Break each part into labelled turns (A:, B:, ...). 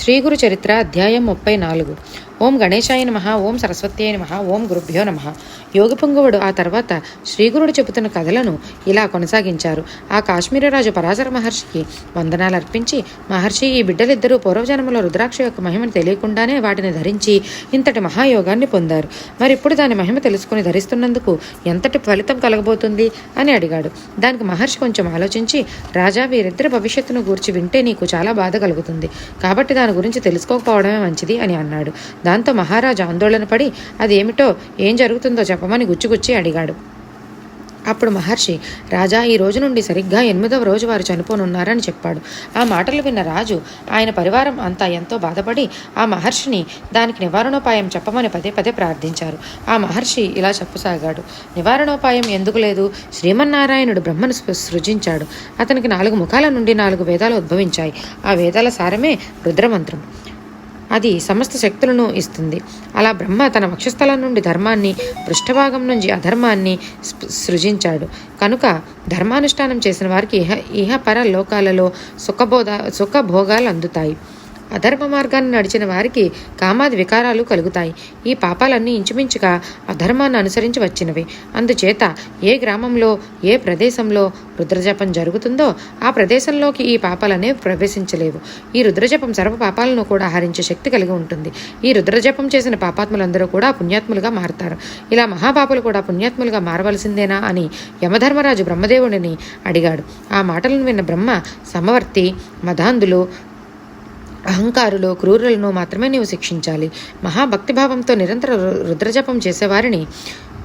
A: శ్రీ గురు చరిత్ర అధ్యాయం ముప్పై నాలుగు. ఓం గణేశాయ నమ ఓం సరస్వత్యాయ నమ ఓం గురుభ్యో నమ. యోగి పొంగవుడు ఆ తర్వాత శ్రీగురుడు చెబుతున్న కథలను ఇలా కొనసాగించారు. ఆ కాశ్మీరరాజు పరాశర మహర్షికి వందనాలు అర్పించి మహర్షి ఈ బిడ్డలిద్దరూ పూర్వజన్మలో రుద్రాక్ష యొక్క మహిమను తెలియకుండానే వాటిని ధరించి ఇంతటి మహాయోగాన్ని పొందారు. మరిప్పుడు దాని మహిమ తెలుసుకుని ధరిస్తున్నందుకు ఎంతటి ఫలితం కలగబోతుంది అని అడిగాడు. దానికి మహర్షి కొంచెం ఆలోచించి రాజా వీరిద్దరి భవిష్యత్తును గూర్చి వింటే నీకు చాలా బాధ కలుగుతుంది. కాబట్టి దాని గురించి తెలుసుకోకపోవడమే మంచిది అని అన్నాడు. దాంతో మహారాజు ఆందోళన పడి అదేమిటో ఏం జరుగుతుందో చెప్పమని గుచ్చిగుచ్చి అడిగాడు. అప్పుడు మహర్షి రాజా ఈ రోజు నుండి సరిగ్గా ఎనిమిదవ రోజు వారు చనిపోనున్నారని చెప్పాడు. ఆ మాటలు విన్న రాజు ఆయన పరివారం అంతా ఎంతో బాధపడి ఆ మహర్షిని దానికి నివారణోపాయం చెప్పమని పదే పదే ప్రార్థించారు. ఆ మహర్షి ఇలా చెప్పసాగాడు నివారణోపాయం ఎందుకు లేదు? శ్రీమన్నారాయణుడు బ్రహ్మను సృజించాడు. అతనికి నాలుగు ముఖాల నుండి నాలుగు వేదాలు ఉద్భవించాయి. ఆ వేదాల సారమే రుద్రమంత్రం. అది సమస్త శక్తులను ఇస్తుంది. అలా బ్రహ్మ తన వక్షస్థలం నుండి ధర్మాన్ని పృష్ఠభాగం నుంచి అధర్మాన్ని సృజించాడు. కనుక ధర్మానుష్ఠానం చేసిన వారికి ఇహ ఇహ పర లోకాలలో సుఖబోధ సుఖభోగాలు అందుతాయి. అధర్మ మార్గాన్ని నడిచిన వారికి కామాది వికారాలు కలుగుతాయి. ఈ పాపాలన్నీ ఇంచుమించుగా అధర్మాన్ని అనుసరించి వచ్చినవి. అందుచేత ఏ గ్రామంలో ఏ ప్రదేశంలో రుద్రజపం జరుగుతుందో ఆ ప్రదేశంలోకి ఈ పాపాలనే ప్రవేశించలేవు. ఈ రుద్రజపం సర్వ పాపాలను కూడా హరించే శక్తి కలిగి ఉంటుంది. ఈ రుద్రజపం చేసిన పాపాత్ములందరూ కూడా పుణ్యాత్ములుగా మారతారు. ఇలా మహాపాపులు కూడా పుణ్యాత్ములుగా మారవలసిందేనా అని యమధర్మరాజు బ్రహ్మదేవుడిని అడిగాడు. ఆ మాటలను విన్న బ్రహ్మ సమవర్తి మదాంధులు అహంకారులు క్రూరులను మాత్రమే నీవు శిక్షించాలి. మహాభక్తిభావంతో నిరంతర రు- రుద్రజపం చేసేవారిని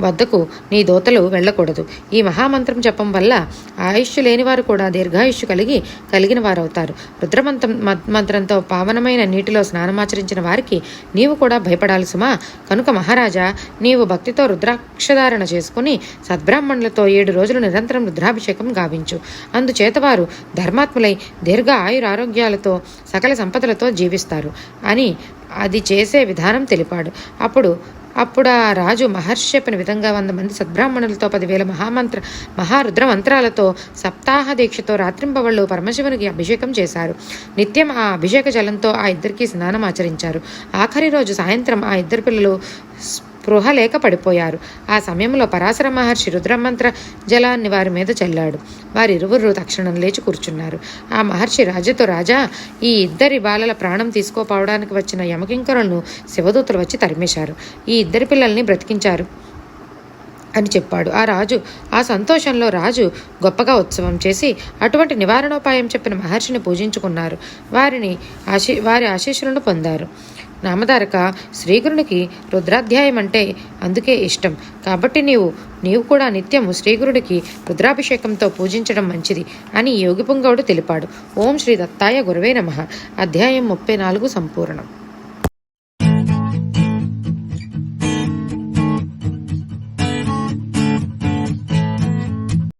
A: వద్దకు నీ దోతలు వెళ్ళకూడదు. ఈ మహామంత్రం జపం వల్ల ఆయుష్యు లేనివారు కూడా దీర్ఘాయుష్యు కలిగి కలిగిన వారవుతారు. రుద్రమంత్రం మ- మంత్రంతో పావనమైన నీటిలో స్నానమాచరించిన వారికి నీవు కూడా భయపడాలి సుమా కనుక మహారాజా నీవు భక్తితో రుద్రాక్షధారణ చేసుకుని సద్బ్రాహ్మణులతో ఏడు రోజులు నిరంతరం రుద్రాభిషేకం గావించు. అందుచేత వారు ధర్మాత్ములై దీర్ఘ ఆయురారోగ్యాలతో సకల సంపదలతో జీవిస్తారు అని అది చేసే విధానం తెలిపాడు. అప్పుడు అప్పుడు ఆ రాజు మహర్షి చెప్పిన విధంగా వంద మంది సద్బ్రాహ్మణులతో పదివేల మహామంత్ర మహారుద్ర మంత్రాలతో సప్తాహ దీక్షతో రాత్రింబవళ్ళు పరమశివునికి అభిషేకం చేశారు. నిత్యం ఆ అభిషేక జలంతో ఆ ఇద్దరికి స్నానం ఆచరించారు. ఆఖరి రోజు సాయంత్రం ఆ ఇద్దరు పిల్లలు స్పృహ లేక పడిపోయారు. ఆ సమయంలో పరాశర మహర్షి రుద్రమంత్ర జలాన్ని వారి మీద చల్లాడు. వారిరువురు తక్షణం లేచి కూర్చున్నారు. ఆ మహర్షి రాజుతో రాజా ఈ ఇద్దరి బాలల ప్రాణం తీసుకోపోవడానికి వచ్చిన యమకింకరులను శివదూతలు వచ్చి తరిమేశారు. ఈ ఇద్దరి పిల్లల్ని బ్రతికించారు అని చెప్పాడు. ఆ రాజు ఆ సంతోషంలో రాజు గొప్పగా ఉత్సవం చేసి అటువంటి నివారణోపాయం చెప్పిన మహర్షిని పూజించుకున్నారు. వారిని ఆశీ వారి ఆశీస్సులను పొందారు. నామధారక శ్రీగురునికి రుద్రాధ్యాయం అంటే అందుకే ఇష్టం. కాబట్టి నీవు నీవు కూడా నిత్యము శ్రీగురుడికి రుద్రాభిషేకంతో పూజించడం మంచిది అని యోగి పుంగవుడు తెలిపాడు. ఓం శ్రీ దత్తాయ గురవే నమ. అధ్యాయం ముప్పై నాలుగు సంపూర్ణం.